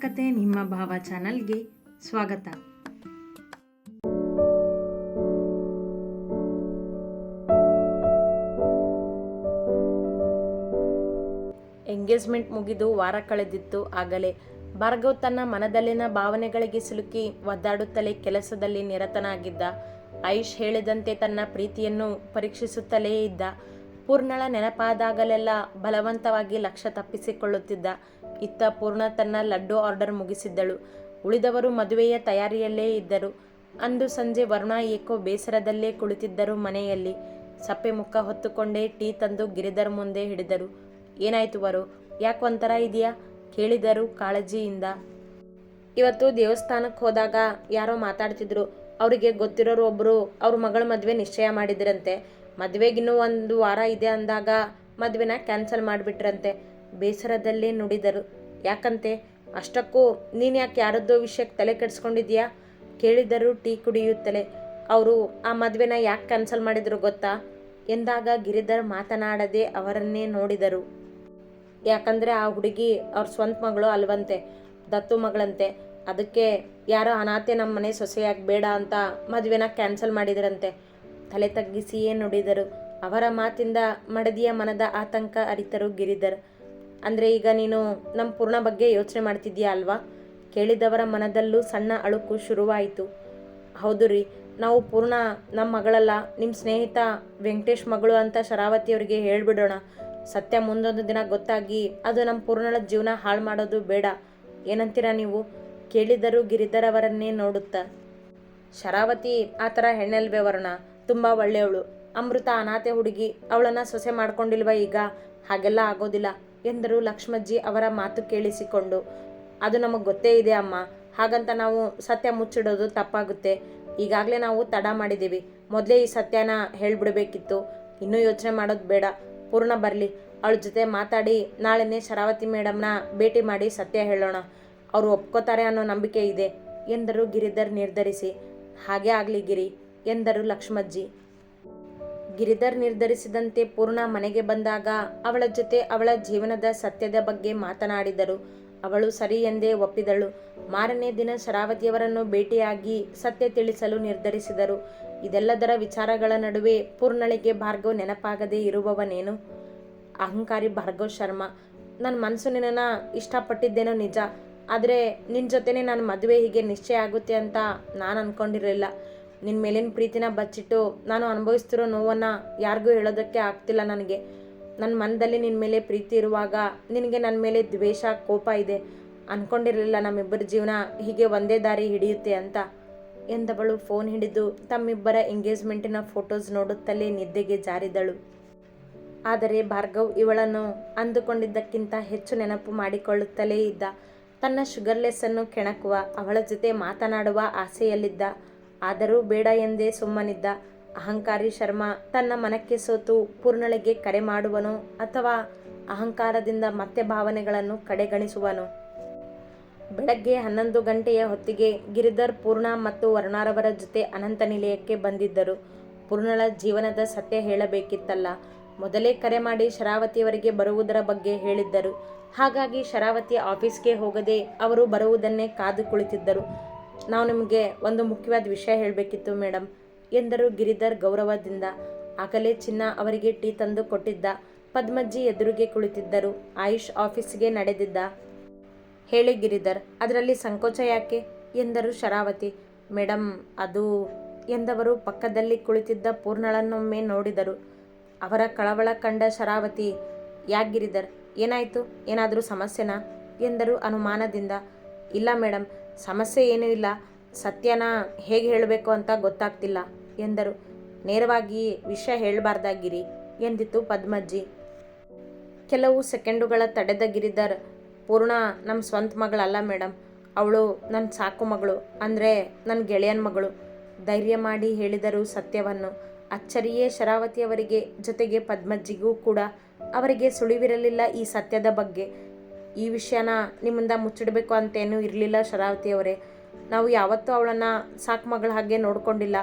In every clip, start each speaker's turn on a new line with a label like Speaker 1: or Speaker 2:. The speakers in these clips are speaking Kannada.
Speaker 1: ಕತೆ ನಿಮ್ಮ ಭಾವ ಚಾನಲ್ಗೆ ಸ್ವಾಗತ. ಎಂಗೇಜ್ಮೆಂಟ್ ಮುಗಿದು ವಾರ ಕಳೆದಿತ್ತು ಆಗಲೇ. ಭಾರ್ಗವ್ ತನ್ನ ಮನದಲ್ಲಿನ ಭಾವನೆಗಳಿಗೆ ಸಿಲುಕಿ ಒದ್ದಾಡುತ್ತಲೇ ಕೆಲಸದಲ್ಲಿ ನಿರತನಾಗಿದ್ದ. ಐಶ್ ಹೇಳಿದಂತೆ ತನ್ನ ಪ್ರೀತಿಯನ್ನು ಪರೀಕ್ಷಿಸುತ್ತಲೇ ಇದ್ದ. ಪೂರ್ಣಳ ನೆನಪಾದಾಗಲೆಲ್ಲ ಬಲವಂತವಾಗಿ ಲಕ್ಷ್ಯ ತಪ್ಪಿಸಿಕೊಳ್ಳುತ್ತಿದ್ದ ಇತ್ತ ಪೂರ್ಣ ತನ್ನ ಲಡ್ಡು ಆರ್ಡರ್ ಮುಗಿಸಿದ್ದಳು. ಉಳಿದವರು ಮದುವೆಯ ತಯಾರಿಯಲ್ಲೇ ಇದ್ದರು. ಅಂದು ಸಂಜೆ ವರುಣ ಏಕೋ ಬೇಸರದಲ್ಲೇ ಕುಳಿತಿದ್ದರು ಮನೆಯಲ್ಲಿ. ಸಪ್ಪೆ ಮುಖ ಹೊತ್ತುಕೊಂಡೇ ಟೀ ತಂದು ಗಿರಿಧರ್ ಮುಂದೆ ಹಿಡಿದರು. ಏನಾಯ್ತು ವರು, ಯಾಕೆ ಒಂಥರ ಇದೆಯಾ? ಕೇಳಿದರು ಕಾಳಜಿಯಿಂದ. ಇವತ್ತು ದೇವಸ್ಥಾನಕ್ಕೆ ಹೋದಾಗ ಯಾರೋ ಮಾತಾಡ್ತಿದ್ರು. ಅವರಿಗೆ ಗೊತ್ತಿರೋರು ಒಬ್ಬರು ಅವ್ರ ಮಗಳ ಮದುವೆ ನಿಶ್ಚಯ ಮಾಡಿದ್ರಂತೆ. ಮದುವೆಗಿನ್ನೂ ಒಂದು ವಾರ ಇದೆ ಅಂದಾಗ ಮದುವೆನ ಕ್ಯಾನ್ಸಲ್ ಮಾಡಿಬಿಟ್ರಂತೆ. ಬೇಸರದಲ್ಲೇ ನುಡಿದರು. ಯಾಕಂತೆ? ಅಷ್ಟಕ್ಕೂ ನೀನು ಯಾಕೆ ಯಾರದ್ದೋ ವಿಷಯಕ್ಕೆ ತಲೆ ಕೆಡಿಸ್ಕೊಂಡಿದ್ಯಾ? ಕೇಳಿದರು ಟೀ ಕುಡಿಯುತ್ತಲೇ. ಅವರು ಆ ಮದುವೆನ ಯಾಕೆ ಕ್ಯಾನ್ಸಲ್ ಮಾಡಿದ್ರು ಗೊತ್ತಾ? ಎಂದಾಗ ಗಿರಿಧರ್ ಮಾತನಾಡದೆ ಅವರನ್ನೇ ನೋಡಿದರು. ಯಾಕಂದರೆ ಆ ಹುಡುಗಿ ಅವ್ರ ಸ್ವಂತ ಮಗಳು ಅಲ್ವಂತೆ, ದತ್ತು ಮಗಳಂತೆ. ಅದಕ್ಕೆ ಯಾರೋ ಅನಾಥೆ ನಮ್ಮ ಮನೆ ಸೊಸೆಯಾಗಿ ಬೇಡ ಅಂತ ಮದುವೆನ ಕ್ಯಾನ್ಸಲ್ ಮಾಡಿದ್ರಂತೆ. ತಲೆ ತಗ್ಗಿಸಿಯೇ ನುಡಿದರು? ಅವರ ಮಾತಿಂದ ಮಡದಿಯ ಮನದ ಆತಂಕ ಅರಿತರು ಗಿರಿಧರ್. ಅಂದರೆ ಈಗ ನೀನು ನಮ್ಮ ಪೂರ್ಣ ಬಗ್ಗೆ ಯೋಚನೆ ಮಾಡ್ತಿದ್ದೀಯಾ ಅಲ್ವಾ? ಕೇಳಿದವರ ಮನದಲ್ಲೂ ಸಣ್ಣ ಅಳುಕು ಶುರುವಾಯಿತು. ಹೌದು ರೀ, ನಾವು ಪೂರ್ಣ ನಮ್ಮ ಮಗಳಲ್ಲ ನಿಮ್ಮ ಸ್ನೇಹಿತ ವೆಂಕಟೇಶ್ ಮಗಳು ಅಂತ ಶರಾವತಿಯವರಿಗೆ ಹೇಳಿಬಿಡೋಣ. ಸತ್ಯ ಮುಂದೊಂದು ದಿನ ಗೊತ್ತಾಗಿ ಅದು ನಮ್ಮ ಪೂರ್ಣಳ ಜೀವನ ಹಾಳು ಮಾಡೋದು ಬೇಡ. ಏನಂತೀರಾ ನೀವು? ಕೇಳಿದರೂ ಗಿರಿಧರ್ ಅವರನ್ನೇ ನೋಡುತ್ತಾ. ಶರಾವತಿ, ಆ ಥರ ಹೆಣ್ಣಲ್ವೇ ವರ್ಣ. ತುಂಬ ಒಳ್ಳೆಯವಳು. ಅಮೃತ ಅನಾಥೆ ಹುಡುಗಿ, ಅವಳನ್ನು ಸೊಸೆ ಮಾಡ್ಕೊಂಡಿಲ್ವ ಈಗ? ಹಾಗೆಲ್ಲ ಆಗೋದಿಲ್ಲ ಎಂದರು ಲಕ್ಷ್ಮಜ್ಜಿ ಅವರ ಮಾತು ಕೇಳಿಸಿಕೊಂಡು. ಅದು ನಮಗೆ ಗೊತ್ತೇ ಇದೆ ಅಮ್ಮ. ಹಾಗಂತ ನಾವು ಸತ್ಯ ಮುಚ್ಚಿಡೋದು ತಪ್ಪಾಗುತ್ತೆ. ಈಗಾಗಲೇ ನಾವು ತಡ ಮಾಡಿದ್ದೀವಿ. ಮೊದಲೇ ಈ ಸತ್ಯನ ಹೇಳ್ಬಿಡ್ಬೇಕಿತ್ತು. ಇನ್ನೂ ಯೋಚನೆ ಮಾಡೋದು ಬೇಡ. ಪೂರ್ಣ ಬರಲಿ. ಅವಳ ಜೊತೆ ಮಾತಾಡಿ ನಾಳೆನೇ ಶರಾವತಿ ಮೇಡಮ್ನ ಭೇಟಿ ಮಾಡಿ ಸತ್ಯ ಹೇಳೋಣ. ಅವರು ಒಪ್ಕೋತಾರೆ ಅನ್ನೋ ನಂಬಿಕೆ ಇದೆ ಎಂದರು ಗಿರಿಧರ್ ನಿರ್ಧರಿಸಿ. ಹಾಗೆ ಆಗಲಿ ಗಿರಿ. ಎಂದರು ಲಕ್ಷ್ಮಜ್ಜಿ. ಗಿರಿಧರ್ ನಿರ್ಧರಿಸಿದಂತೆ ಪೂರ್ಣ ಮನೆಗೆ ಬಂದಾಗ ಅವಳ ಜೊತೆ ಅವಳ ಜೀವನದ ಸತ್ಯದ ಬಗ್ಗೆ ಮಾತನಾಡಿದರು. ಅವಳು ಸರಿ ಎಂದೇ ಒಪ್ಪಿದಳು. ಮಾರನೇ ದಿನ ಶರಾವತಿಯವರನ್ನು ಭೇಟಿಯಾಗಿ ಸತ್ಯ ತಿಳಿಸಲು ನಿರ್ಧರಿಸಿದರು. ಇದೆಲ್ಲದರ ವಿಚಾರಗಳ ನಡುವೆ ಪೂರ್ಣಳಿಗೆ ಭಾರ್ಗವ್ ನೆನಪಾಗದೇ ಇರುವವನೇನು? ಅಹಂಕಾರಿ ಭಾರ್ಗವ್ ಶರ್ಮಾ ನನ್ನ ಮನಸ್ಸು ನಿನ್ನ ಇಷ್ಟಪಟ್ಟಿದ್ದೇನೋ ನಿಜ, ಆದರೆ ನಿನ್ನ ಜೊತೆನೇ ನನ್ನ ಮದುವೆ ಹೀಗೆ ನಿಶ್ಚಯ ಆಗುತ್ತೆ ಅಂತ ನಾನು ಅಂದ್ಕೊಂಡಿರಲಿಲ್ಲ ನಿನ್ನ ಮೇಲಿನ ಪ್ರೀತಿನ ಬಚ್ಚಿಟ್ಟು ನಾನು ಅನುಭವಿಸ್ತಿರೋ ನೋವನ್ನು ಯಾರಿಗೂ ಹೇಳೋದಕ್ಕೆ ಆಗ್ತಿಲ್ಲ ನನಗೆ. ನನ್ನ ಮನದಲ್ಲಿ ನಿನ್ನ ಮೇಲೆ ಪ್ರೀತಿ ಇರುವಾಗ ನಿನಗೆ ನನ್ನ ಮೇಲೆ ದ್ವೇಷ, ಕೋಪ ಇದೆ. ಅಂದ್ಕೊಂಡಿರಲಿಲ್ಲ ನಮ್ಮಿಬ್ಬರ ಜೀವನ ಹೀಗೆ ಒಂದೇ ದಾರಿ ಹಿಡಿಯುತ್ತೆ ಅಂತ. ಎಂದವಳು ಫೋನ್ ಹಿಡಿದು ತಮ್ಮಿಬ್ಬರ ಎಂಗೇಜ್ಮೆಂಟಿನ ಫೋಟೋಸ್ ನೋಡುತ್ತಲೇ ನಿದ್ದೆಗೆ ಜಾರಿದಳು. ಆದರೆ ಭಾರ್ಗವ್ ಇವಳನ್ನು ಅಂದುಕೊಂಡಿದ್ದಕ್ಕಿಂತ ಹೆಚ್ಚು ನೆನಪು ಮಾಡಿಕೊಳ್ಳುತ್ತಲೇ ಇದ್ದ. ತನ್ನ ಶುಗರ್ಲೆಸ್ಸನ್ನು ಕೆಣಕುವ, ಅವಳ ಜೊತೆ ಮಾತನಾಡುವ ಆಸೆಯಲ್ಲಿದ್ದ. ಆದರೂ ಬೇಡ ಎಂದೇ ಸುಮ್ಮನಿದ್ದ ಅಹಂಕಾರಿ ಶರ್ಮ ತನ್ನ ಮನಕ್ಕೆ ಸೋತು ಪೂರ್ಣಳಿಗೆ ಕರೆ ಮಾಡುವನು ಅಥವಾ ಅಹಂಕಾರದಿಂದ ಮತ್ತೆ ಭಾವನೆಗಳನ್ನು ಕಡೆಗಣಿಸುವನು. ಬೆಳಗ್ಗೆ ಹನ್ನೊಂದು ಗಂಟೆಯ ಹೊತ್ತಿಗೆ ಗಿರಿಧರ್ ಪೂರ್ಣ ಮತ್ತು ವರ್ಣಾರವರ ಜೊತೆ ಅನಂತ ನಿಲಯಕ್ಕೆ ಬಂದಿದ್ದರು. ಪೂರ್ಣಳ ಜೀವನದ ಸತ್ಯ ಹೇಳಬೇಕಿತ್ತಲ್ಲ. ಮೊದಲೇ ಕರೆ ಮಾಡಿ ಶರಾವತಿಯವರಿಗೆ ಬರುವುದರ ಬಗ್ಗೆ ಹೇಳಿದ್ದರು. ಹಾಗಾಗಿ ಶರಾವತಿ ಆಫೀಸ್ಗೆ ಹೋಗದೆ ಅವರು ಬರುವುದನ್ನೇ ಕಾದು ಕುಳಿತಿದ್ದರು. ನಾವು ನಿಮಗೆ ಒಂದು ಮುಖ್ಯವಾದ ವಿಷಯ ಹೇಳಬೇಕಿತ್ತು ಮೇಡಮ್ ಎಂದರು ಗಿರಿಧರ್ ಗೌರವದಿಂದ. ಆಗಲೇ ಚಿನ್ನ ಅವರಿಗೆ ಟೀ ತಂದು ಕೊಟ್ಟಿದ್ದ. ಪದ್ಮಜ್ಜಿ ಎದುರಿಗೆ ಕುಳಿತಿದ್ದರು. ಆಯುಷ್ ಆಫೀಸ್ಗೆ ನಡೆದಿದ್ದ. ಹೇಳಿ ಗಿರಿಧರ್, ಅದರಲ್ಲಿ ಸಂಕೋಚ ಯಾಕೆ? ಎಂದರು ಶರಾವತಿ. ಮೇಡಮ್ ಅದು ಎಂದವರು ಪಕ್ಕದಲ್ಲಿ ಕುಳಿತಿದ್ದ ಪೂರ್ಣಳನ್ನೊಮ್ಮೆ ನೋಡಿದರು. ಅವರ ಕಳವಳ ಕಂಡ ಶರಾವತಿ ಯಾಕೆ ಗಿರಿಧರ್, ಏನಾಯಿತು? ಏನಾದರೂ ಸಮಸ್ಯೆನಾ? ಎಂದರು ಅನುಮಾನದಿಂದ. ಇಲ್ಲ ಮೇಡಮ್ ಸಮಸ್ಯೆ ಏನೂ ಇಲ್ಲ. ಸತ್ಯನ ಹೇಗೆ ಹೇಳಬೇಕು ಅಂತ ಗೊತ್ತಾಗ್ತಿಲ್ಲ ಎಂದರು. ನೇರವಾಗಿ ವಿಷಯ ಹೇಳಬಾರ್ದಾಗಿರಿ ಎಂದಿತು ಪದ್ಮಜ್ಜಿ. ಕೆಲವು ಸೆಕೆಂಡುಗಳ ತಡೆದ ಗಿರಿಧರ್, ಪೂರ್ಣ ನಮ್ಮ ಸ್ವಂತ ಮಗಳಲ್ಲ ಮೇಡಮ್ ಅವಳು ನನ್ನ ಸಾಕು ಮಗಳು, ಅಂದರೆ ನನ್ನ ಗೆಳೆಯನ ಮಗಳು. ಧೈರ್ಯ ಮಾಡಿ ಹೇಳಿದರು ಸತ್ಯವನ್ನು. ಅಚ್ಚರಿಯೇ ಶರಾವತಿಯವರಿಗೆ ಜೊತೆಗೆ ಪದ್ಮಜ್ಜಿಗೂ ಕೂಡ ಅವರಿಗೆ ಸುಳಿವಿರಲಿಲ್ಲ ಈ ಸತ್ಯದ ಬಗ್ಗೆ. ಈ ವಿಷಯನ ನಿಮ್ಮಿಂದ ಮುಚ್ಚಿಡಬೇಕು ಅಂತೇನೂ ಇರಲಿಲ್ಲ ಶರಾವತಿ ಅವರೇ ನಾವು ಯಾವತ್ತೂ ಅವಳನ್ನು ಸಾಕು ಮಗಳ ಹಾಗೆ ನೋಡ್ಕೊಂಡಿಲ್ಲ.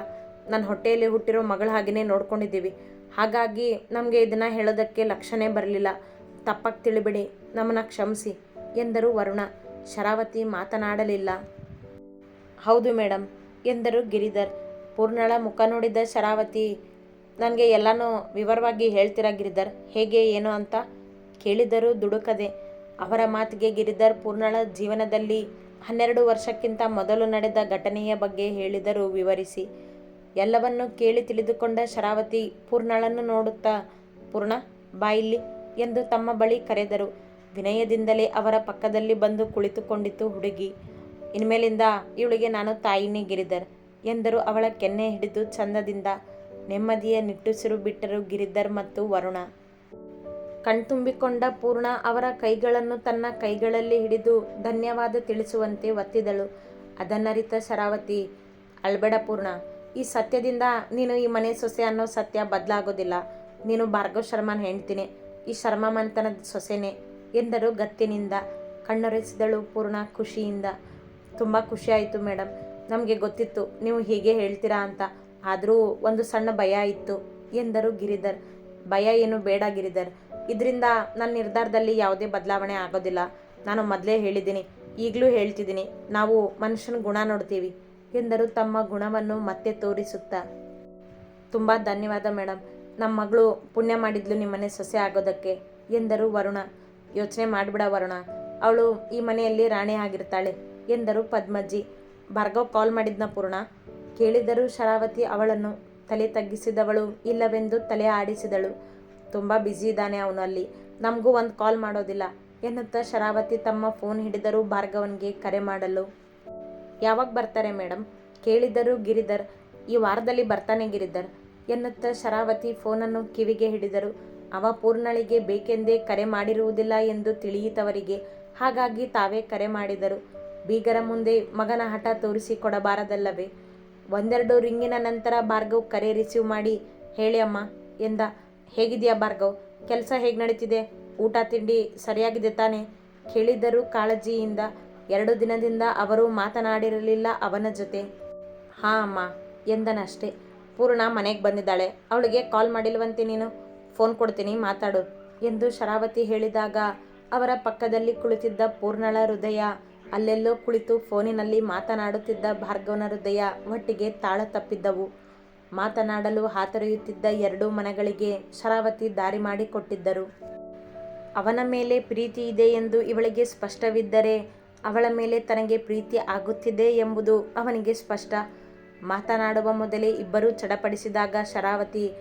Speaker 1: ನನ್ನ ಹೊಟ್ಟೆಯಲ್ಲಿ ಹುಟ್ಟಿರೋ ಮಗಳ ಹಾಗೆಯೇ ನೋಡ್ಕೊಂಡಿದ್ದೀವಿ. ಹಾಗಾಗಿ ನಮಗೆ ಇದನ್ನು ಹೇಳೋದಕ್ಕೆ ಲಕ್ಷಣೇ ಬರಲಿಲ್ಲ. ತಪ್ಪಾಗಿ ತಿಳಿಬಿಡಿ, ನಮ್ಮನ್ನು ಕ್ಷಮಿಸಿ ಎಂದರು ವರುಣ. ಶರಾವತಿ ಮಾತನಾಡಲಿಲ್ಲ. ಹೌದು ಮೇಡಮ್ ಎಂದರು ಗಿರಿಧರ್. ಪೂರ್ಣಳ ಮುಖ ನೋಡಿದ ಶರಾವತಿ, ನನಗೆ ಎಲ್ಲನೂ ವಿವರವಾಗಿ ಹೇಳ್ತೀರಾ ಗಿರಿಧರ್? ಹೇಗೆ, ಏನು ಅಂತ ಕೇಳಿದರೂ ದುಡುಕದೆ ಅವರ ಮಾತಿಗೆ ಗಿರಿಧರ್ ಪೂರ್ಣಳ ಜೀವನದಲ್ಲಿ ಹನ್ನೆರಡು ವರ್ಷಕ್ಕಿಂತ ಮೊದಲು ನಡೆದ ಘಟನೆಯ ಬಗ್ಗೆ ಹೇಳಿದರು ವಿವರಿಸಿ. ಎಲ್ಲವನ್ನು ಕೇಳಿ ತಿಳಿದುಕೊಂಡ ಶರಾವತಿ ಪೂರ್ಣಳನ್ನು ನೋಡುತ್ತಾ, ಪೂರ್ಣ ಬಾಯಿಲಿ ಎಂದು ತಮ್ಮ ಬಳಿ ಕರೆದರು. ವಿನಯದಿಂದಲೇ ಅವರ ಪಕ್ಕದಲ್ಲಿ ಬಂದು ಕುಳಿತುಕೊಂಡಿತು ಹುಡುಗಿ. ಇನ್ಮೇಲಿಂದ ಇವಳಿಗೆ ನಾನು ತಾಯಿನೇ ಗಿರಿಧರ್ ಎಂದರು ಅವಳ ಕೆನ್ನೆ ಹಿಡಿದು ಚಂದದಿಂದ. ನೆಮ್ಮದಿಯ ನಿಟ್ಟುಸಿರು ಬಿಟ್ಟರು ಗಿರಿಧರ್ ಮತ್ತು ವರುಣ. ಕಣ್ತುಂಬಿಕೊಂಡ ಪೂರ್ಣ ಅವರ ಕೈಗಳನ್ನು ತನ್ನ ಕೈಗಳಲ್ಲಿ ಹಿಡಿದು ಧನ್ಯವಾದ ತಿಳಿಸುವಂತೆ ಒತ್ತಿದಳು. ಅದನ್ನರಿತ ಶರಾವತಿ, ಅಳ್ಬೇಡ ಪೂರ್ಣ. ಈ ಸತ್ಯದಿಂದ ನೀನು ಈ ಮನೆ ಸೊಸೆ ಅನ್ನೋ ಸತ್ಯ ಬದಲಾಗೋದಿಲ್ಲ. ನೀನು ಭಾರ್ಗವ್ ಶರ್ಮನ ಹೆಣ್ತೀನಿ ಈ ಶರ್ಮ ಮಂತನದ ಸೊಸೆನೇ ಎಂದರು ಗತ್ತಿನಿಂದ. ಕಣ್ಣೊರೆಸಿದಳು ಪೂರ್ಣ ಖುಷಿಯಿಂದ. ತುಂಬ ಖುಷಿಯಾಯಿತು ಮೇಡಮ್ ನಮಗೆ ಗೊತ್ತಿತ್ತು. ನೀವು ಹೀಗೆ ಹೇಳ್ತೀರಾ ಅಂತ. ಆದರೂ ಒಂದು ಸಣ್ಣ ಭಯ ಇತ್ತು ಎಂದರು ಗಿರಿಧರ್. ಭಯ ಏನು ಬೇಡ ಗಿರಿಧರ್. ಇದರಿಂದ ನನ್ನ ನಿರ್ಧಾರದಲ್ಲಿ ಯಾವುದೇ ಬದಲಾವಣೆ ಆಗೋದಿಲ್ಲ. ನಾನು ಮೊದಲೇ ಹೇಳಿದ್ದೀನಿ, ಈಗಲೂ ಹೇಳ್ತಿದ್ದೀನಿ, ನಾವು ಮನುಷ್ಯನ ಗುಣ ನೋಡ್ತೀವಿ ಎಂದರು ತಮ್ಮ ಗುಣವನ್ನು ಮತ್ತೆ ತೋರಿಸುತ್ತಾ. ತುಂಬ ಧನ್ಯವಾದ ಮೇಡಮ್ ನಮ್ಮ ಮಗಳು ಪುಣ್ಯ ಮಾಡಿದ್ಲು ನಿಮ್ಮನೆ ಸೊಸೆ ಆಗೋದಕ್ಕೆ ಎಂದರು ವರುಣ. ಯೋಚನೆ ಮಾಡಿಬಿಡ ವರುಣ, ಅವಳು ಈ ಮನೆಯಲ್ಲಿ ರಾಣಿ ಆಗಿರ್ತಾಳೆ ಎಂದರು ಪದ್ಮಜ್ಜಿ. ಭಾರ್ಗವ್ ಕಾಲ್ ಮಾಡಿದ್ನ ಪೂರ್ಣ, ಕೇಳಿದರು ಶರಾವತಿ ಅವಳನ್ನು ತಲೆ ತಗ್ಗಿಸಿದವಳು ಇಲ್ಲವೆಂದು ತಲೆ ಆಡಿಸಿದಳು. ತುಂಬ ಬ್ಯುಸಿ ಇದ್ದಾನೆ ಅವನಲ್ಲಿ. ನಮಗೂ ಒಂದು ಕಾಲ್ ಮಾಡೋದಿಲ್ಲ. ಎನ್ನುತ್ತಾ ಶರಾವತಿ ತಮ್ಮ ಫೋನ್ ಹಿಡಿದರು ಭಾರ್ಗವನ್ಗೆ ಕರೆ ಮಾಡಲು. ಯಾವಾಗ ಬರ್ತಾರೆ ಮೇಡಮ್ ಕೇಳಿದರು ಗಿರಿಧರ್, ಈ ವಾರದಲ್ಲಿ ಬರ್ತಾನೆ ಗಿರಿಧರ್, ಎನ್ನುತ್ತಾ ಶರಾವತಿ ಫೋನನ್ನು ಕಿವಿಗೆ ಹಿಡಿದರು. ಅವ ಪೂರ್ಣಳಿಗೆ ಬೇಕೆಂದೇ ಕರೆ ಮಾಡಿರುವುದಿಲ್ಲ ಎಂದು ತಿಳಿಯಿತವರಿಗೆ. ಹಾಗಾಗಿ ತಾವೇ ಕರೆ ಮಾಡಿದರು. ಬೀಗರ ಮುಂದೆ ಮಗನ ಹಠ ತೋರಿಸಿ ಕೊಡಬಾರದಲ್ಲವೇ ಒಂದೆರಡು ರಿಂಗಿನ ನಂತರ ಭಾರ್ಗವ್ ಕರೆ ರಿಸೀವ್ ಮಾಡಿ, ಹೇಳಿ ಅಮ್ಮ, ಎಂದ. ಹೇಗಿದೆಯಾ ಭಾರ್ಗವ್? ಕೆಲಸ ಹೇಗೆ ನಡೀತಿದೆ? ಊಟ, ತಿಂಡಿ ಸರಿಯಾಗಿದೆ ತಾನೆ? ಕೇಳಿದರು ಕಾಳಜಿಯಿಂದ ಎರಡು ದಿನದಿಂದ ಅವರು ಮಾತನಾಡಿರಲಿಲ್ಲ ಅವನ ಜೊತೆ. ಹಾಂ ಅಮ್ಮ, ಎಂದನಷ್ಟೇ. ಪೂರ್ಣ ಮನೆಗೆ ಬಂದಿದ್ದಾಳೆ. ಅವಳಿಗೆ ಕಾಲ್ ಮಾಡಿಲ್ವಂತೆ ನೀನು? ಫೋನ್ ಕೊಡ್ತೀನಿ, ಮಾತಾಡು, ಎಂದು ಶರಾವತಿ ಹೇಳಿದಾಗ ಅವರ ಪಕ್ಕದಲ್ಲಿ ಕುಳಿತಿದ್ದ ಪೂರ್ಣಳ ಹೃದಯ. ಅಲ್ಲೆಲ್ಲೋ ಕುಳಿತು ಫೋನಿನಲ್ಲಿ ಮಾತನಾಡುತ್ತಿದ್ದ ಭಾರ್ಗವನ ಹೃದಯ ಒಟ್ಟಿಗೆ ತಾಳ ತಪ್ಪಿದ್ದವು. ಮಾತನಾಡಲು ಹಾತೊರೆಯುತ್ತಿದ್ದ ಎರಡೂ ಮನಗಳಿಗೆ ಶರಾವತಿ ದಾರಿ ಮಾಡಿಕೊಟ್ಟಿದ್ದರು. ಅವನ ಮೇಲೆ ಪ್ರೀತಿ ಇದೆ ಎಂದು ಇವಳಿಗೆ ಸ್ಪಷ್ಟವಿದ್ದರೆ ಅವಳ ಮೇಲೆ ತನಗೆ ಪ್ರೀತಿ ಆಗುತ್ತಿದೆ ಎಂಬುದು ಅವನಿಗೆ ಸ್ಪಷ್ಟ. ಮಾತನಾಡುವ ಮೊದಲೇ ಇಬ್ಬರೂ ಚಡಪಡಿಸಿದಾಗ, ಶರಾವತಿ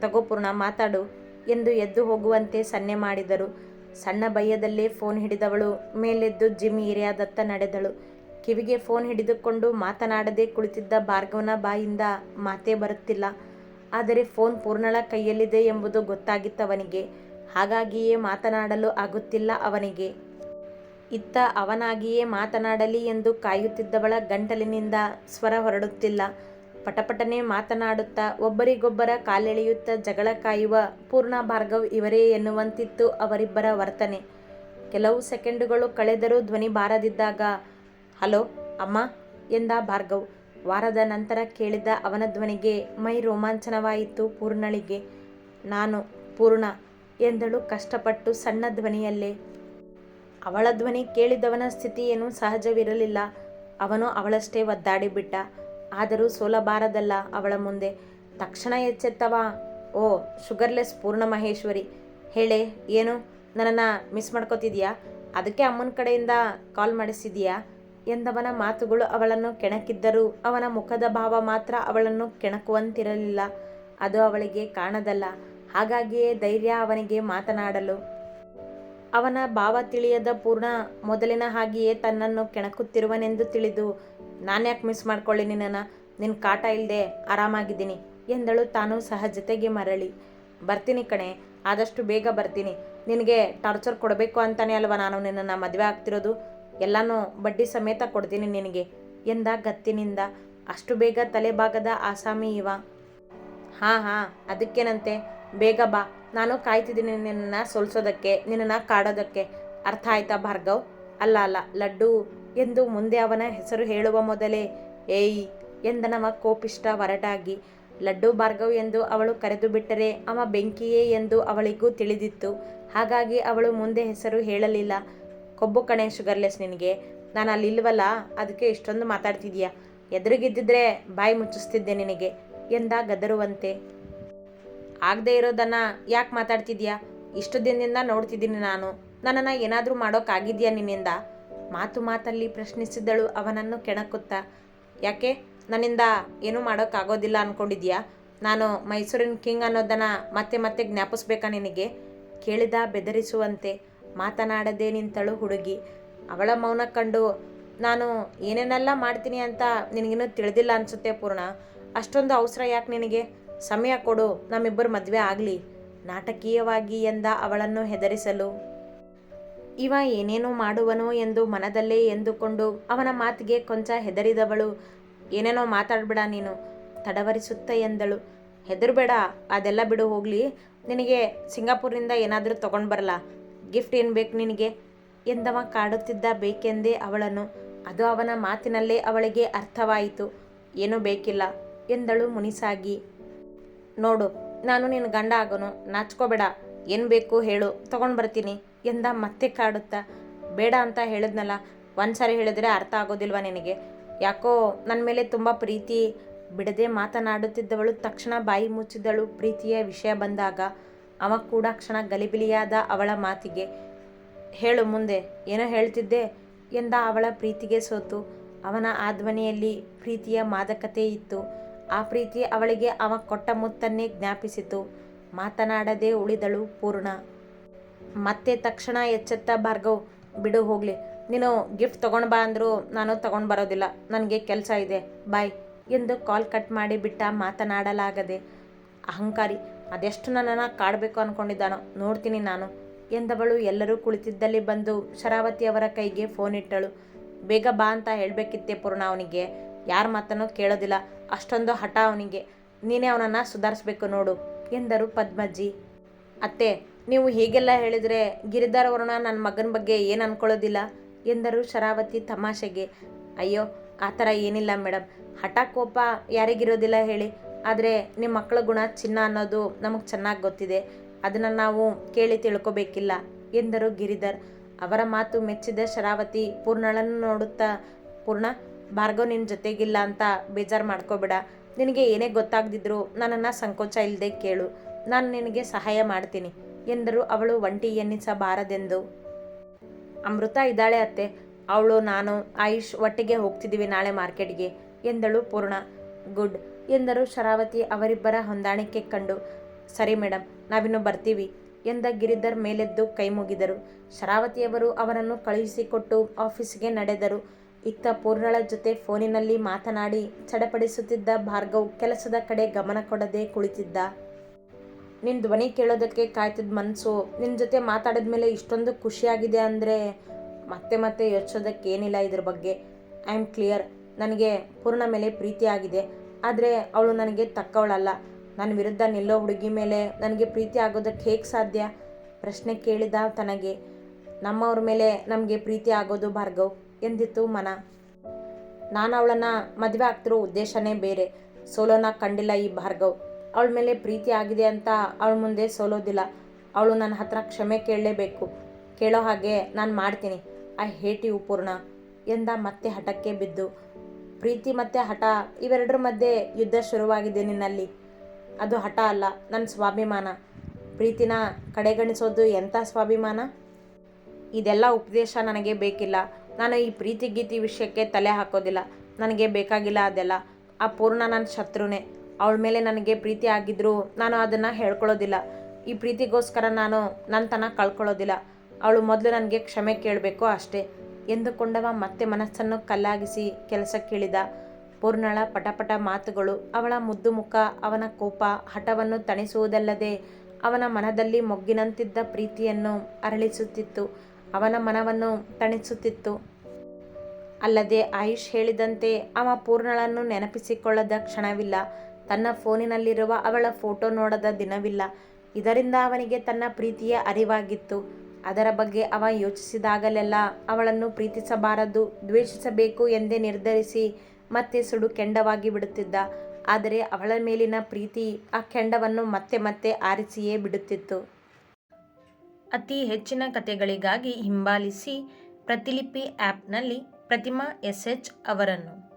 Speaker 1: ತಗೋಪೂರ್ಣ ಮಾತಾಡು ಎಂದು ಎದ್ದು ಹೋಗುವಂತೆ ಸನ್ನೆ ಮಾಡಿದರು. ಸಣ್ಣ ಭಯದಲ್ಲೇ ಫೋನ್ ಹಿಡಿದವಳು. ಮೇಲೆದ್ದು ಜಿಮ್ ಏರಿಯಾದತ್ತ ನಡೆದಳು. ಕಿವಿಗೆ ಫೋನ್ ಹಿಡಿದುಕೊಂಡು ಮಾತನಾಡದೆ ಕುಳಿತಿದ್ದ ಭಾರ್ಗವನ ಬಾಯಿಂದ ಮಾತೇ ಬರುತ್ತಿಲ್ಲ. ಆದರೆ ಫೋನ್ ಪೂರ್ಣಳ ಕೈಯಲ್ಲಿದೆ ಎಂಬುದು ಗೊತ್ತಾಗಿತ್ತವನಿಗೆ. ಹಾಗಾಗಿಯೇ ಮಾತನಾಡಲು ಆಗುತ್ತಿಲ್ಲ ಅವನಿಗೆ. ಇತ್ತ ಅವನಾಗಿಯೇ ಮಾತನಾಡಲಿ ಎಂದು ಕಾಯುತ್ತಿದ್ದವಳ ಗಂಟಲಿನಿಂದ ಸ್ವರ ಹೊರಡುತ್ತಿಲ್ಲ. ಪಟಪಟನೆ ಮಾತನಾಡುತ್ತಾ ಒಬ್ಬರಿಗೊಬ್ಬರ ಕಾಲೆಳೆಯುತ್ತಾ ಜಗಳ ಕಾಯುವ ಪೂರ್ಣ ಭಾರ್ಗವ್ ಇವರೇ ಎನ್ನುವಂತಿತ್ತು ಅವರಿಬ್ಬರ ವರ್ತನೆ. ಕೆಲವು ಸೆಕೆಂಡುಗಳು ಕಳೆದರೂ ಧ್ವನಿ ಬಾರದಿದ್ದಾಗ ಹಲೋ, ಅಮ್ಮ, ಎಂದ ಭಾರ್ಗವ್. ವಾರದ ನಂತರ ಕೇಳಿದ ಅವನ ಧ್ವನಿಗೆ ಮೈ ರೋಮಾಂಚನವಾಯಿತು ಪೂರ್ಣಳಿಗೆ. ನಾನು, ಪೂರ್ಣ, ಎಂದಳು ಕಷ್ಟಪಟ್ಟು ಸಣ್ಣ ಧ್ವನಿಯಲ್ಲೇ. ಅವಳ ಧ್ವನಿ ಕೇಳಿದವನ ಸ್ಥಿತಿ ಏನೂ ಸಹಜವಿರಲಿಲ್ಲ. ಅವನು ಅವಳಷ್ಟೇ ಒದ್ದಾಡಿಬಿಟ್ಟ ಆದರೂ ಸೋಲಬಾರದಲ್ಲ ಅವಳ ಮುಂದೆ. ತಕ್ಷಣ ಎಚ್ಚೆತ್ತವ? ಓ, ಶುಗರ್ಲೆಸ್ ಪೂರ್ಣ ಮಹೇಶ್ವರಿ. ಹೇಳೆ, ಏನು? ನನ್ನನ್ನು ಮಿಸ್ ಮಾಡ್ಕೋತಿದ್ಯಾ? ಅದಕ್ಕೆ ಅಮ್ಮನ ಕಡೆಯಿಂದ ಕಾಲ್ ಮಾಡಿಸಿದೀಯಾ? ಎಂದವನ ಮಾತುಗಳು ಅವಳನ್ನು ಕೆಣಕಿದ್ದರೂ. ಅವನ ಮುಖದ ಭಾವ ಮಾತ್ರ ಅವಳನ್ನು ಕೆಣಕುವಂತಿರಲಿಲ್ಲ. ಅದು ಅವಳಿಗೆ ಕಾಣದಲ್ಲ. ಹಾಗಾಗಿಯೇ ಧೈರ್ಯ ಅವನಿಗೆ ಮಾತನಾಡಲು. ಅವನ ಭಾವ ತಿಳಿಯದ ಪೂರ್ಣ ಮೊದಲಿನ ಹಾಗೆಯೇ ತನ್ನನ್ನು ಕೆಣಕುತ್ತಿರುವನೆಂದು ತಿಳಿದು ನಾನ್ಯಾಕೆ ಮಿಸ್ ಮಾಡ್ಕೊಳ್ಳಿ ನಿನ್ನ ನಿನ್ನ ಕಾಟ ಇಲ್ಲದೆ ಆರಾಮಾಗಿದ್ದೀನಿ ಎಂದಳು ತಾನು ಸಹಜತೆಗೆ ಮರಳಿ. ಬರ್ತೀನಿ ಕಣೆ, ಆದಷ್ಟು ಬೇಗ ಬರ್ತೀನಿ. ನಿನಗೆ ಟಾರ್ಚರ್ ಕೊಡಬೇಕು ಅಂತಾನೆ ಅಲ್ವಾ ನಾನು ನಿನ್ನನ್ನು ಮದುವೆ ಆಗ್ತಿರೋದು? ಎಲ್ಲನೂ ಬಡ್ಡಿ ಸಮೇತ ಕೊಡ್ತೀನಿ ನಿನಗೆ. ಎಂದ ಗತ್ತಿನಿಂದ ಅಷ್ಟು ಬೇಗ ತಲೆಭಾಗದ ಆಸಾಮಿ ಇವ. ಹಾಂ ಹಾಂ, ಅದಕ್ಕೇನಂತೆ? ಬೇಗ ಬಾ. ನಾನು ಕಾಯ್ತಿದ್ದೀನಿ ನಿನ್ನನ್ನು ಸೋಲ್ಸೋದಕ್ಕೆ, ನಿನ್ನನ್ನು ಕಾಡೋದಕ್ಕೆ. ಅರ್ಥ ಆಯ್ತಾ ಭಾರ್ಗವ್? ಅಲ್ಲ ಅಲ್ಲ, ಲಡ್ಡು ಎಂದು ಮುಂದೆ ಅವನ ಹೆಸರು ಹೇಳುವ ಮೊದಲೇ, ಏಯ್ ಎಂದನವ ಕೋಪಿಷ್ಟ ಒರಟಾಗಿ ಲಡ್ಡು ಭಾರ್ಗವ್ ಎಂದು ಅವಳು ಕರೆದು ಬಿಟ್ಟರೆ ಅವ ಬೆಂಕಿಯೇ ಎಂದು ಅವಳಿಗೂ ತಿಳಿದಿತ್ತು. ಹಾಗಾಗಿ ಅವಳು ಮುಂದೆ ಹೆಸರು ಹೇಳಲಿಲ್ಲ. ಕೊಬ್ಬು ಕಣೆ ಶುಗರ್ಲೆಸ್ ನಿನಗೆ. ನಾನು ಅಲ್ಲಿ ಇಲ್ವಲ್ಲ, ಅದಕ್ಕೆ ಇಷ್ಟೊಂದು ಮಾತಾಡ್ತಿದ್ಯಾ. ಎದುರಿಗಿದ್ದಿದ್ರೆ ಬಾಯಿ ಮುಚ್ಚಿಸ್ತಿದ್ದೆ ನಿನಗೆ, ಎಂದ ಗದರುವಂತೆ. ಆಗದೆ ಇರೋದನ್ನ ಯಾಕೆ ಮಾತಾಡ್ತಿದ್ಯಾ? ಇಷ್ಟು ದಿನದಿಂದ ನೋಡ್ತಿದ್ದೀನಿ ನಾನು. ನನ್ನನ್ನು ಏನಾದರೂ ಮಾಡೋಕ್ಕಾಗಿದೆಯಾ ನಿನ್ನಿಂದ? ಮಾತು ಮಾತಲ್ಲಿ ಪ್ರಶ್ನಿಸಿದಳು ಅವನನ್ನು ಕೆಣಕುತ್ತಾ. ಯಾಕೆ? ನನ್ನಿಂದ ಏನೂ ಮಾಡೋಕ್ಕಾಗೋದಿಲ್ಲ ಅಂದ್ಕೊಂಡಿದ್ಯಾ ನಾನು ಮೈಸೂರಿನ ಕಿಂಗ್ ಅನ್ನೋದನ್ನು ಮತ್ತೆ ಮತ್ತೆ ಜ್ಞಾಪಿಸ್ಬೇಕಾ ನಿನಗೆ? ಕೇಳಿದ ಬೆದರಿಸುವಂತೆ. ಮಾತನಾಡದೆ ನಿಂತಳು ಹುಡುಗಿ. ಅವಳ ಮೌನ ಕಂಡು, ನಾನು ಏನೇನೆಲ್ಲ ಮಾಡ್ತೀನಿ ಅಂತ ನಿನಗಿನ್ನೂ ತಿಳಿದಿಲ್ಲ ಅನಿಸುತ್ತೆ ಪೂರ್ಣ. ಅಷ್ಟೊಂದು ಅವಸರ ಯಾಕೆ ನಿನಗೆ? ಸಮಯ ಕೊಡು, ನಮ್ಮಿಬ್ಬರು ಮದುವೆ ಆಗಲಿ. ನಾಟಕೀಯವಾಗಿ ಎಂದ ಅವಳನ್ನು ಹೆದರಿಸಲು. ಇವ ಏನೇನೋ ಮಾಡುವನೋ ಎಂದು ಮನದಲ್ಲೇ ಎಂದುಕೊಂಡು ಅವನ ಮಾತಿಗೆ ಕೊಂಚ ಹೆದರಿದವಳು. ಏನೇನೋ ಮಾತಾಡ್ಬೇಡ ನೀನು, ತಡವರಿಸುತ್ತ ಎಂದಳು. ಹೆದರ್ಬೇಡ, ಅದೆಲ್ಲ ಬಿಡು ಹೋಗಲಿ. ನಿನಗೆ ಸಿಂಗಾಪುರ್ನಿಂದ ಏನಾದರೂ ತೊಗೊಂಡು ಬರಲ್ಲ ಗಿಫ್ಟ್ ಏನು ಬೇಕು ನಿನಗೆ? ಎಂದವ ಕಾಡುತ್ತಿದ್ದ ಬೇಕೆಂದೇ ಅವಳನ್ನು. ಅದು ಅವನ ಮಾತಿನಲ್ಲೇ ಅವಳಿಗೆ ಅರ್ಥವಾಯಿತು. ಏನೂ ಬೇಕಿಲ್ಲ ಎಂದಳು ಮುನಿಸಾಗಿ. ನೋಡು, ನಾನು ನಿನ್ನ ಗಂಡ ಆಗೋನು, ನಾಚ್ಕೋಬೇಡ. ಏನು ಬೇಕು ಹೇಳು, ತಗೊಂಡು ಬರ್ತೀನಿ ಎಂದ ಮತ್ತೆ ಕಾಡುತ್ತಾ. ಬೇಡ ಅಂತ ಹೇಳಿದ್ನಲ್ಲ ಒಂದು ಸಾರಿ ಹೇಳಿದ್ರೆ ಅರ್ಥ ಆಗೋದಿಲ್ವ ನಿನಗೆ? ಯಾಕೋ ನನ್ನ ಮೇಲೆ ತುಂಬ ಪ್ರೀತಿ ಬಿಡದೆ ಮಾತನಾಡುತ್ತಿದ್ದವಳು, ತಕ್ಷಣ ಬಾಯಿ ಮುಚ್ಚಿದ್ದಳು ಪ್ರೀತಿಯ ವಿಷಯ ಬಂದಾಗ. ಅವ ಕೂಡ ಕ್ಷಣ ಗಲಿಬಿಲಿಯಾದ ಅವಳ ಮಾತಿಗೆ, ಹೇಳು ಮುಂದೆ, ಏನೋ ಹೇಳ್ತಿದ್ದೆ? ಎಂದ ಅವಳ ಪ್ರೀತಿಗೆ ಸೋತು. ಅವನ ಆ ಪ್ರೀತಿಯ ಮಾದಕತೆ ಇತ್ತು. ಆ ಪ್ರೀತಿ ಅವಳಿಗೆ ಅವ ಕೊಟ್ಟ ಮುತ್ತನ್ನೇ ಜ್ಞಾಪಿಸಿತು. ಮಾತನಾಡದೆ ಉಳಿದಳು ಪೂರ್ಣ. ಮತ್ತೆ ತಕ್ಷಣ ಎಚ್ಚೆತ್ತ, ಭಾರ್ಗವ್, ಬಿಡು, ಹೋಗಲಿ. ನೀನು ಗಿಫ್ಟ್ ತೊಗೊಂಡು ಬಾ ಅಂದರೂ ನಾನು ತೊಗೊಂಡು ಬರೋದಿಲ್ಲ. ನನಗೆ ಕೆಲಸ ಇದೆ. ಬಾಯ್. ಎಂದು ಕಾಲ್ ಕಟ್ ಮಾಡಿ ಬಿಟ್ಟ ಮಾತನಾಡಲಾಗದೆ, ಅಹಂಕಾರಿ ಅದೆಷ್ಟು ನನ್ನನ್ನು ಕಾಡಬೇಕು ಅಂದ್ಕೊಂಡಿದ್ದಾನೋ ನೋಡ್ತೀನಿ ನಾನು. ಎಂದವಳು ಎಲ್ಲರೂ ಕುಳಿತಿದ್ದಲ್ಲಿ ಬಂದು ಶರಾವತಿ ಅವರ ಕೈಗೆ ಫೋನ್ ಇಟ್ಟಳು. ಬೇಗ ಬಾ ಅಂತ ಹೇಳಬೇಕಿತ್ತೆ ಪೂರ್ಣ ಅವನಿಗೆ. ಯಾರ ಮಾತನ್ನು ಕೇಳೋದಿಲ್ಲ. ಅಷ್ಟೊಂದು ಹಠ ಅವನಿಗೆ. ನೀನೇ ಅವನನ್ನು ಸುಧಾರಿಸ್ಬೇಕು ನೋಡು ಎಂದರು ಪದ್ಮಜ್ಜಿ ಅತ್ತೆ, ನೀವು ಹೀಗೆಲ್ಲ ಹೇಳಿದರೆ ಗಿರಿಧರ್ ವರ್ಣ ನನ್ನ ಮಗನ ಬಗ್ಗೆ ಏನು ಅನ್ಕೊಳ್ಳೋದಿಲ್ಲ ಎಂದರು ಶರಾವತಿ ತಮಾಷೆಗೆ. ಅಯ್ಯೋ, ಆ ಥರ ಏನಿಲ್ಲ ಮೇಡಮ್ ಹಠ ಕೋಪ ಯಾರಿಗಿರೋದಿಲ್ಲ ಹೇಳಿ. ಆದರೆ ನಿಮ್ಮ ಮಕ್ಕಳ ಗುಣ ಚಿನ್ನ ಅನ್ನೋದು ನಮಗೆ ಚೆನ್ನಾಗಿ ಗೊತ್ತಿದೆ. ಅದನ್ನು ನಾವು ಕೇಳಿ ತಿಳ್ಕೊಬೇಕಿಲ್ಲ ಎಂದರು ಗಿರಿಧರ್. ಅವರ ಮಾತು ಮೆಚ್ಚಿದ ಶರಾವತಿ ಪೂರ್ಣಳನ್ನು ನೋಡುತ್ತಾ, ಪೂರ್ಣ, ಭಾರ್ಗವ್ ನಿನ್ನ ಜೊತೆಗಿಲ್ಲ ಅಂತ ಬೇಜಾರು ಮಾಡ್ಕೋಬೇಡ. ನಿನಗೆ ಏನೇ ಗೊತ್ತಾಗದಿದ್ರು ನನ್ನನ್ನು ಸಂಕೋಚ ಇಲ್ಲದೆ ಕೇಳು. ನಾನು ನಿನಗೆ ಸಹಾಯ ಮಾಡ್ತೀನಿ ಎಂದರು ಅವಳು ಒಂಟಿ ಎನ್ನಿಸಬಾರದೆಂದು. ಅಮೃತ ಇದ್ದಾಳೆ ಅತ್ತೆ. ಅವಳು, ನಾನು, ಆಯುಷ್ ಒಟ್ಟಿಗೆ ಹೋಗ್ತಿದ್ದೀವಿ ನಾಳೆ ಮಾರ್ಕೆಟ್ಗೆ ಎಂದಳು ಪೂರ್ಣ. ಗುಡ್. ಎಂದರು ಶರಾವತಿ ಅವರಿಬ್ಬರ ಹೊಂದಾಣಿಕೆ ಕಂಡು, ಸರಿ ಮೇಡಮ್ ನಾವಿನ್ನು ಬರ್ತೀವಿ ಎಂದ ಗಿರಿಧರ್ ಮೇಲೆದ್ದು ಕೈ ಮುಗಿದರು. ಶರಾವತಿಯವರು ಅವರನ್ನು ಕಳುಹಿಸಿಕೊಟ್ಟು ಆಫೀಸ್ಗೆ ನಡೆದರು. ಇತ್ತ ಪೂರ್ಣಳ ಜೊತೆ ಫೋನಿನಲ್ಲಿ ಮಾತನಾಡಿ ಚಡಪಡಿಸುತ್ತಿದ್ದ ಭಾರ್ಗವ್ ಕೆಲಸದ ಕಡೆ ಗಮನ ಕೊಡದೆ ಕುಳಿತಿದ್ದ. ನಿನ್ನ ಧ್ವನಿ ಕೇಳೋದಕ್ಕೆ ಕಾಯ್ತಿದ್ದ ಮನಸ್ಸು ನಿನ್ನ ಜೊತೆ ಮಾತಾಡಿದ ಮೇಲೆ ಇಷ್ಟೊಂದು ಖುಷಿಯಾಗಿದೆ ಅಂದರೆ ಮತ್ತೆ ಮತ್ತೆ ಯೋಚಿಸೋದಕ್ಕೇನಿಲ್ಲ ಇದ್ರ ಬಗ್ಗೆ. I am clear. ನನಗೆ ಪೂರ್ಣ ಮೇಲೆ ಪ್ರೀತಿ ಆಗಿದೆ ಆದರೆ ಅವಳು ನನಗೆ ತಕ್ಕವಳಲ್ಲ. ನನ್ನ ವಿರುದ್ಧ ನಿಲ್ಲೋ ಹುಡುಗಿ ಮೇಲೆ ನನಗೆ ಪ್ರೀತಿ ಆಗೋದಕ್ಕೆ ಹೇಗೆ ಸಾಧ್ಯ? ಪ್ರಶ್ನೆ ಕೇಳಿದ ತನಗೆ, ನಮ್ಮವ್ರ ಮೇಲೆ ನಮಗೆ ಪ್ರೀತಿ ಆಗೋದು ಭಾರ್ಗವ್, ಎಂದಿತ್ತು ಮನ. ನಾನು ಅವಳನ್ನು ಮದುವೆ ಆಗ್ತಿರೋ ಉದ್ದೇಶನೇ ಬೇರೆ. ಸೋಲೋನ ಕಂಡಿಲ್ಲ ಈ ಭಾರ್ಗವ್. ಅವಳ ಮೇಲೆ ಪ್ರೀತಿ ಆಗಿದೆ ಅಂತ ಅವಳ ಮುಂದೆ ಸೋಲೋದಿಲ್ಲ. ಅವಳು ನನ್ನ ಹತ್ರ ಕ್ಷಮೆ ಕೇಳಲೇಬೇಕು. ಕೇಳೋ ಹಾಗೆ ನಾನು ಮಾಡ್ತೀನಿ. ಐ ಹೇಟ್ ಯು ಎಂದ ಮತ್ತೆ ಹಠಕ್ಕೆ ಬಿದ್ದು. ಪ್ರೀತಿ ಮತ್ತು ಹಠ ಇವೆರಡರ ಮಧ್ಯೆ ಯುದ್ಧ ಶುರುವಾಗಿದೆ ನಿನ್ನಲ್ಲಿ. ಅದು ಹಠ ಅಲ್ಲ ನನ್ನ ಸ್ವಾಭಿಮಾನ. ಪ್ರೀತಿನ ಕಡೆಗಣಿಸೋದು ಎಂಥ ಸ್ವಾಭಿಮಾನ? ಇದೆಲ್ಲ ಉಪದೇಶ ನನಗೆ ಬೇಕಿಲ್ಲ. ನಾನು ಈ ಪ್ರೀತಿ ಗೀತಿ ವಿಷಯಕ್ಕೆ ತಲೆ ಹಾಕೋದಿಲ್ಲ. ನನಗೆ ಬೇಕಾಗಿಲ್ಲ ಅದೆಲ್ಲ. ಆ ಪೂರ್ಣ ನನ್ನ ಶತ್ರುನೇ. ಅವಳ ಮೇಲೆ ನನಗೆ ಪ್ರೀತಿ ಆಗಿದ್ದರೂ ನಾನು ಅದನ್ನು ಹೇಳ್ಕೊಳ್ಳೋದಿಲ್ಲ. ಈ ಪ್ರೀತಿಗೋಸ್ಕರ ನಾನು ನನ್ನ ತನ ಕಳ್ಕೊಳ್ಳೋದಿಲ್ಲ. ಅವಳು ಮೊದಲು ನನಗೆ ಕ್ಷಮೆ ಕೇಳಬೇಕು ಅಷ್ಟೇ. ಎಂದುಕೊಂಡವ ಮತ್ತೆ ಮನಸ್ಸನ್ನು ಕಲ್ಲಾಗಿಸಿ ಕೆಲಸಕ್ಕಿಳಿದ. ಪೂರ್ಣಳ ಪಟಪಟ ಮಾತುಗಳು, ಅವಳ ಮುದ್ದು ಮುಖ, ಅವನ ಕೋಪ, ಹಠವನ್ನು ತಣಿಸುವುದಲ್ಲದೆ ಅವನ ಮನದಲ್ಲಿ ಮೊಗ್ಗಿನಂತಿದ್ದ ಪ್ರೀತಿಯನ್ನು ಅರಳಿಸುತ್ತಿತ್ತು, ಅವನ ಮನವನ್ನು ತಣಿಸುತ್ತಿತ್ತು. ಅಲ್ಲದೆ ಆಯುಷ್ ಹೇಳಿದಂತೆ ಅವ ಪೂರ್ಣಳನ್ನು ನೆನಪಿಸಿಕೊಳ್ಳದ ಕ್ಷಣವಿಲ್ಲ. ತನ್ನ ಫೋನಿನಲ್ಲಿರುವ ಅವಳ ಫೋಟೋ ನೋಡದ ದಿನವಿಲ್ಲ. ಇದರಿಂದ ಅವನಿಗೆ ತನ್ನ ಪ್ರೀತಿಯ ಅರಿವಾಗಿತ್ತು. ಅದರ ಬಗ್ಗೆ ಅವ ಯೋಚಿಸಿದಾಗಲೆಲ್ಲ ಅವಳನ್ನು ಪ್ರೀತಿಸಬಾರದು, ದ್ವೇಷಿಸಬೇಕು ಎಂದೇ ನಿರ್ಧರಿಸಿ ಮತ್ತೆ ಸುಡು ಕೆಂಡವಾಗಿ ಬಿಡುತ್ತಿದ್ದ. ಆದರೆ ಅವಳ ಮೇಲಿನ ಪ್ರೀತಿ ಆ ಕೆಂಡವನ್ನು ಮತ್ತೆ ಮತ್ತೆ ಆರಿಸಿಯೇ ಬಿಡುತ್ತಿತ್ತು. ಅತಿ ಹೆಚ್ಚಿನ ಕಥೆಗಳಿಗಾಗಿ ಹಿಂಬಾಲಿಸಿ ಪ್ರತಿಲಿಪಿ ಆ್ಯಪ್ನಲ್ಲಿ ಪ್ರತಿಮಾ ಎಸ್ ಎಚ್ ಅವರನ್ನು.